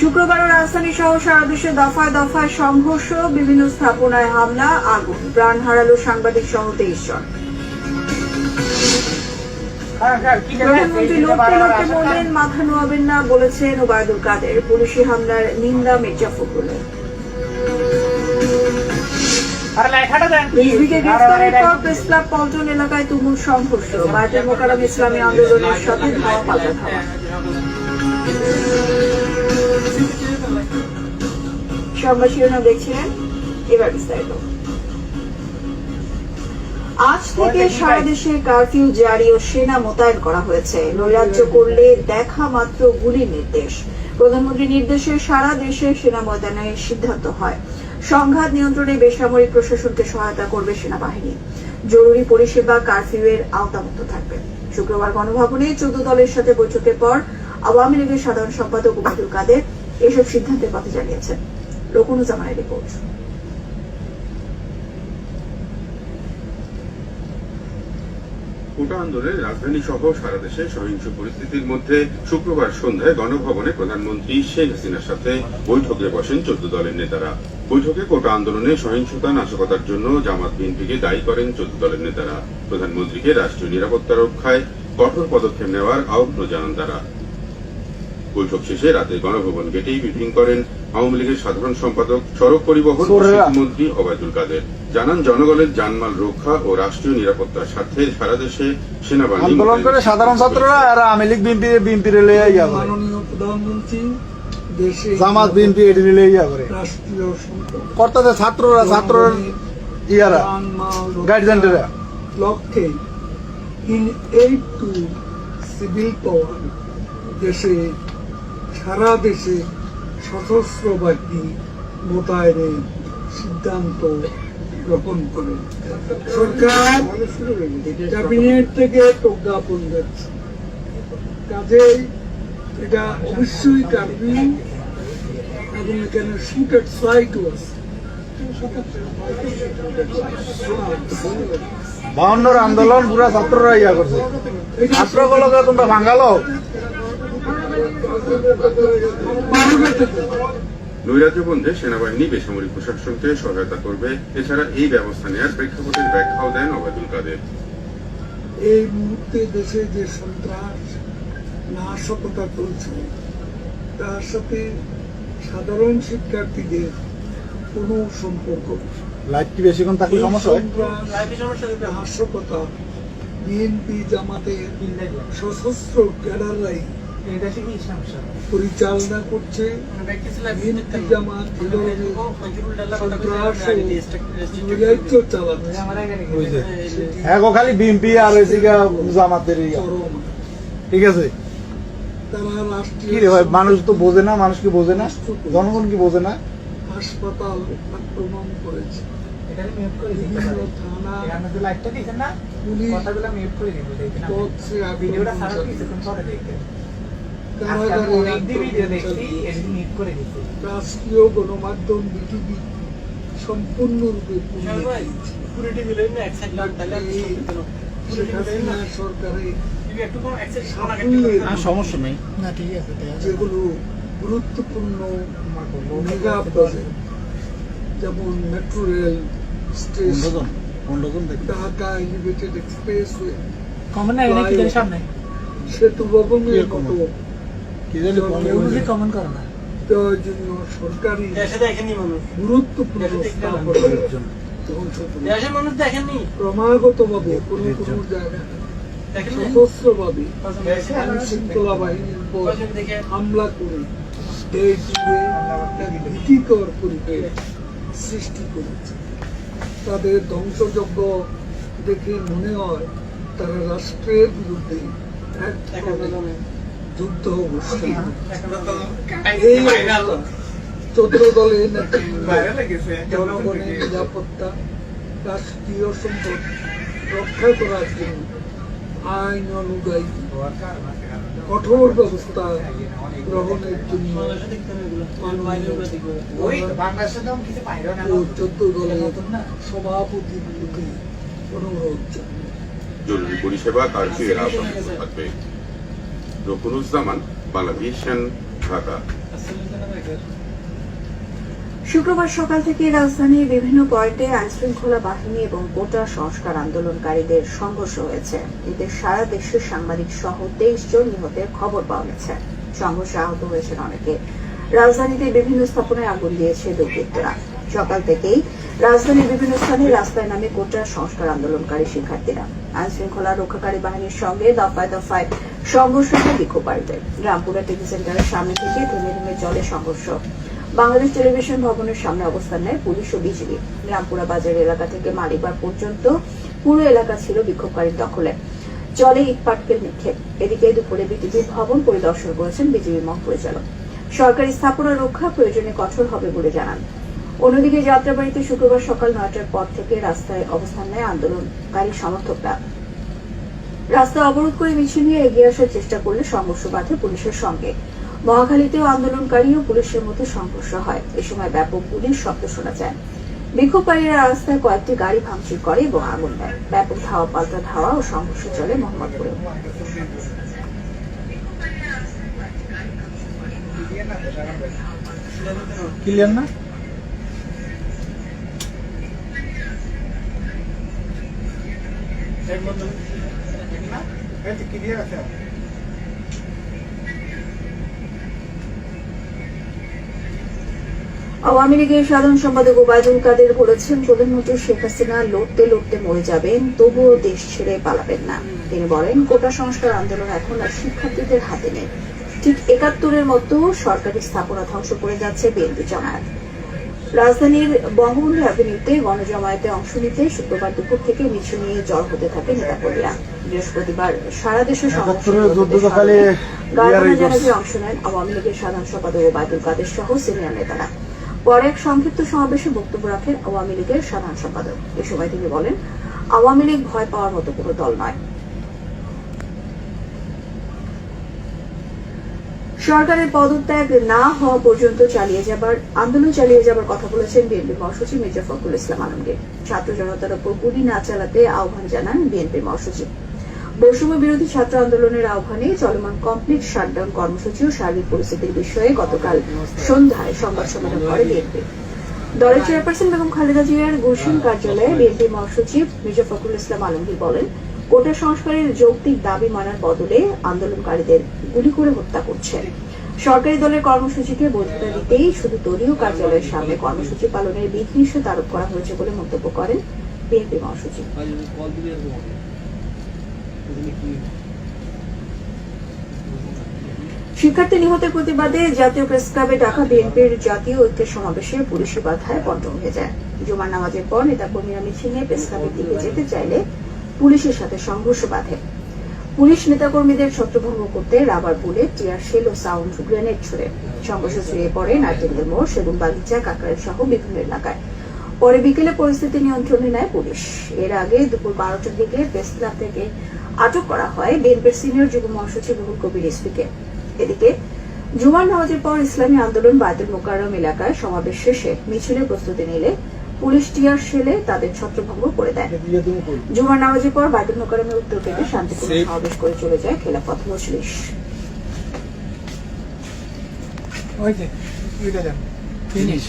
শুক্রবারও রাজধানী সহ সারা দেশে দফায় দফায় সংঘর্ষ বিভিন্ন স্থাপনায় হামলা আগুন। প্রাণ হারালো সাংবাদিক সহ তেইশ জন। প্রধানমন্ত্রী লড়তে লড়তে বললেন মাথা নোয়াবেন না বলেছেন ওবায়দুল কাদের। পুলিশি হামলার নিন্দা মির্জা ফখরুলের। গ্রেফতারের পর প্রেস ক্লাব পল্টন এলাকায় তুমুল সংঘর্ষ। বায়তুল মোকাররম ইসলামী আন্দোলনের সাথে ধাওয়া পাল্টা ধাওয়া সংবাদ শিরোনাম দেখছিলেন এবার বিস্তারিত। আজ থেকে সারা দেশে কারফিউ জারি ও সেনা মোতায়েন করা হয়েছে। নৈরাজ্য করলে দেখা মাত্র গুলির নির্দেশ। প্রধানমন্ত্রীর নির্দেশে সারা দেশে সেনা মোতায়েনের সিদ্ধান্ত হয়। সংঘাত নিয়ন্ত্রণে বেসামরিক প্রশাসনকে সহায়তা করবে সেনাবাহিনী। জরুরি পরিষেবা কারফিউয়ের আওতামুক্ত থাকবে। শুক্রবার গণভবনে চোদ্দ দলের সাথে বৈঠকের পর আওয়ামী লীগের সাধারণ সম্পাদক ওবায়দুল কাদের এসব সিদ্ধান্তের কথা জানিয়েছেন রকুনুজ্জামানের রিপোর্ট। কোটা আন্দোলনে রাজধানী সহ সারা দেশে সহিংস পরিস্থিতির মধ্যে শুক্রবার সন্ধ্যায় গণভবনে প্রধানমন্ত্রী শেখ হাসিনার সাথে বৈঠকে বসেন চোদ্দ দলের নেতারা। বৈঠকে কোটা আন্দোলনে সহিংসতা, নাশকতার জন্য জামাত বিএনপিকে দায়ী করেন চোদ্দ দলের নেতারা। প্রধানমন্ত্রীকে রাষ্ট্রীয় নিরাপত্তা রক্ষায় কঠোর পদক্ষেপ নেওয়ার আহ্বান জানান তারা। বৈঠক শেষে রাতে গণভবন গেটেই ব্রিফিং করেন আওয়ামী লীগের সাধারণ সম্পাদক সড়ক পরিবহন। সেতুমন্ত্রী ওবায়দুল কাদের। জানান জনগণের জানমাল রক্ষা ও রাষ্ট্রীয় নিরাপত্তার স্বার্থে সারা দেশে সেনাবাহিনী আন্দোলন করে সাধারণ ছাত্ররা আর আওয়ামী লীগ বিএনপি বিএনপি রেলে করে। প্রধানমন্ত্রী জামাত বিএনপি এটি রেলে ইয়া করে। কর্তাদের ছাত্ররা ছাত্ররা ইয়ারা লক্ষ্যে in aid to civil power দেশে সারা দেশে সশস্ত্র বাহিনী মোতায়েনের সিদ্ধান্ত গ্রহণ করে। সরকার ক্যাবিনেট থেকে প্রজ্ঞাপন দিচ্ছে। কাজেই এটা অবশ্যই কার্বি এবং এখানে শুটেড সাইটও আছে। বাউন্নর আন্দোলন পুরা ছাত্ররা ইয়া করছে। ছাত্রগুলোকে তোমরা ভাঙালো? নৈরাজ্য বন্ধে সেনাবাহিনী বেসামরিক প্রশাসনকে সহায়তা করবে। এছাড়া এই ব্যবস্থা নেওয়ার প্রেক্ষাপটের ব্যাখ্যাও দেন ওবায়দুল কাদের। এই মুহূর্তে দেশে যে সন্ত্রাস নাশকতা চলছে তার সাথে সাধারণ শিক্ষার্থীদের কোনো সম্পর্ক। কি বেশিক্ষণ থাকলে সমস্যা হয়? নাশকতা বিএনপি জামাতের সশস্ত্র ক্যাডাররাই পরিচালনা করছে হ্যাঁ গো খালি বিএনপি আর জামাতের ঠিক আছে? কি রে ভাই মানুষ তো বোঝে না মানুষ কি বোঝে না? জনগণ কি বোঝে না? হাসপাতাল আক্রমণ করেছে। পুলিশ রাষ্ট্রীয় গণমাধ্যম বিটিভি সম্পূর্ণরূপে যেগুলো গুরুত্বপূর্ণ মেগা প্রজেক্ট যেমন metro rail station Dhaka elevated expressway সামনে? সেতু ভবনের মতো কমন করে না। প্রয়োজনীয় সরকারি দেশে দেখেনি মানুষ। গুরুত্বপূর্ণ দেশে জন্য। ধ্বংস করে দেশের মানুষ দেখেননি। ক্রমাগতভাবে কোনো কোনো জায়গায় সশস্ত্রভাবে আইন শৃঙ্খলা বাহিনীর উপর দেখে হামলা করে দেশ জুড়ে ভীতিকর পরিবেশ সৃষ্টি করেছে। তাদের ধ্বংসযজ্ঞ দেখে মনে হয় তারা রাষ্ট্রের বিরুদ্ধে এক ধরনের যুদ্ধ অবস্থান এই অবস্থা চোদ্দ দলের নেতৃত্ব জনগণের নিরাপত্তা রাষ্ট্রীয় সম্পদ রক্ষা করার জন্য আইন অনুযায়ী কঠোর ব্যবস্থা গ্রহণের জন্য চোদ্দ দলের সভাপতির প্রতি অনুরোধ জরুরি পরিষেবা আওতামুক্ত থাকবে। রকুনুজ্জামান বাংলা ঢাকা। শুক্রবার সকাল থেকে রাজধানীর বিভিন্ন পয়েন্টে আইনশৃঙ্খলা বাহিনী এবং কোটা সংস্কার আন্দোলনকারীদের সংঘর্ষ হয়েছে। এতে সারা দেশের সাংবাদিক সহ তেইশ জন নিহতের খবর পাওয়া গেছে। সংঘর্ষে আহত হয়েছেন অনেকে। রাজধানীতে বিভিন্ন স্থাপনায় আগুন দিয়েছে দুর্বৃত্তরা। সকাল থেকেই রাজধানীর বিভিন্ন স্থানে রাস্তায় নামে কোটা সংস্কার আন্দোলনকারী শিক্ষার্থীরা। আইন শৃঙ্খলা রক্ষাকারী বাহিনীর সঙ্গে দফায় দফায় সংঘর্ষ হয় বিক্ষোভকারীদের রামপুরা টিভি সেন্টারের সামনে থেকে চলে সংঘর্ষ। বাংলাদেশ টেলিভিশন ভবনের সামনে অবস্থান নেয় পুলিশ ও রামপুরা বাজার এলাকা থেকে পর্যন্ত পুরো এলাকা ছিল বিক্ষোভকারীর দখলে। পাটকেল নিক্ষেপ। এদিকে দুপুরে বিটিভি ভবন পরিদর্শন করেছেন বিজিবি মহাপরিচালক। সরকারি স্থাপনা রক্ষা প্রয়োজনে কঠোর হবে বলে জানান। অন্যদিকে যাত্রাবাড়িতে শুক্রবার সকাল নয়টার পর থেকে রাস্তায় অবস্থান নেয় আন্দোলনকারী সমর্থকরা। রাস্তা অবরোধ করে মিছিল নিয়ে এগিয়ে আসার চেষ্টা করলে সংঘর্ষ বাধে পুলিশের সঙ্গে। মহাখালীতেও আন্দোলনকারী ও পুলিশের মধ্যে সংঘর্ষ হয়। এ সময় ব্যাপক পুলিশ শব্দ শোনা যায়। বিক্ষোভকারীরা রাস্তায় কয়েকটি গাড়ি ভাঙচুর করে এবং আগুন দেয়। ব্যাপক ধাওয়া, পাল্টা ধাওয়া ও সংঘর্ষ চলে মোহাম্মদপুরে। না? আওয়ামী লীগের সাধারণ সম্পাদক ওবায়দুল কাদের বলেছেন, প্রধানমন্ত্রী শেখ হাসিনা লড়তে লড়তে মরে যাবেন, তবুও দেশ ছেড়ে পালাবেন না। তিনি বলেন, কোটা সংস্কার আন্দোলন এখন আর শিক্ষার্থীদের হাতে নেই। ঠিক একাত্তরের মতো সরকারি স্থাপনা ধ্বংস করে যাচ্ছে বিএনপি জামায়াত। রাজধানীর বঙ্গবন্ধু অ্যাভিনিউতে গণজমায়েতে অংশ নিতে শুক্রবার দুপুর থেকে মিছিল নিয়ে জড় হতে থাকে নেতাকর্মীরা। বৃহস্পতিবার সারা দেশে যুদ্ধকালে গার্ডানা জানাজে অংশ নেন আওয়ামী লীগের সাধারণ সম্পাদক ওবায়দুল কাদের সহ সিনিয়র নেতারা। পরে এক সংক্ষিপ্ত সমাবেশে বক্তব্য রাখেন আওয়ামী লীগের সাধারণ সম্পাদক। এ সময় তিনি বলেন আওয়ামী লীগ ভয় পাওয়ার মতো কোনো দল নয়। সরকারের পদত্যাগ না হওয়া পর্যন্ত চালিয়ে যাবার আন্দোলন চালিয়ে যাবার কথা বলেছেন বিএনপি মহাসচিব মির্জা ফখরুল ইসলাম আলমগীর। ছাত্র জনতার উপর গুলি না চালাতে আহ্বান জানান বিএনপি মহাসচিব। বৈষম্য বিরোধী ছাত্র আন্দোলনের আহ্বানে চলমান কমপ্লিট শাটডাউন কর্মসূচি ও সার্বিক পরিস্থিতির বিষয়ে গতকাল সন্ধ্যায় সংবাদ সম্মেলন করে বিএনপি। দলের চেয়ারপারসন বেগম খালেদা জিয়ার গুলশান কার্যালয়ে বিএনপি মহাসচিব মির্জা ফখরুল ইসলাম আলমগীর বলেন, কোটা সংস্কারের যৌক্তিক দাবি মানার বদলে আন্দোলনকারীদের গুলি করে হত্যা করছে। সরকারি দলের কর্মসূচিকে বৈধতা দিতেই শুধু দলীয় কার্যালয়ের সামনে কর্মসূচি পালনের বিধিনিষেধ আরোপ করা হয়েছে বলে মন্তব্য করেন বিএনপি মহাসচিব। শিক্ষার্থী নিহতের প্রতিবাদে জাতীয় প্রেস ক্লাবে ঢাকা বিএনপির জাতীয় ঐক্যের সমাবেশে পুলিশি বাধায় বন্টন হয়ে যায়। জুমার নামাজের পর নেতাকর্মীরা মিছিল নিয়ে প্রেস ক্লাবের দিকে যেতে চাইলে পুলিশের সাথে সংঘর্ষ বাধে। পুলিশ নেতাকর্মীদের ছত্রভঙ্গ করতে রাবার বুলেট, টিয়ার শেল ও সাউন্ড গ্রেনেড ছুড়ে। সংঘর্ষ ছড়িয়ে পড়ে নাইটেঙ্গেল মোড়, সেগুন বাগিচা কাকরাইল সহ বিভিন্ন এলাকায়। পরে বিকেলে পরিস্থিতি নিয়ন্ত্রণে নেয় পুলিশ। এর আগে দুপুর বারোটার দিকে প্রেস ক্লাব থেকে আটক করা হয় বিএনপির সিনিয়র যুব মহাসচিব রুহুল কবির ইসপিকে এদিকে জুমার নামাজের পর ইসলামী আন্দোলন বায়তুল মোকাররম এলাকায় সমাবেশ শেষে মিছিলের প্রস্তুতি নিলে পুলিশ টিয়ার শেলে তাদের ছত্রভঙ্গ করে দেয়। জুমার নামাজের পর বায়তুল মোকাররমের উত্তর গেটে শান্তিপূর্ণ সমাবেশ করে চলে যায় খেলাফত মজলিস। ফিনিশ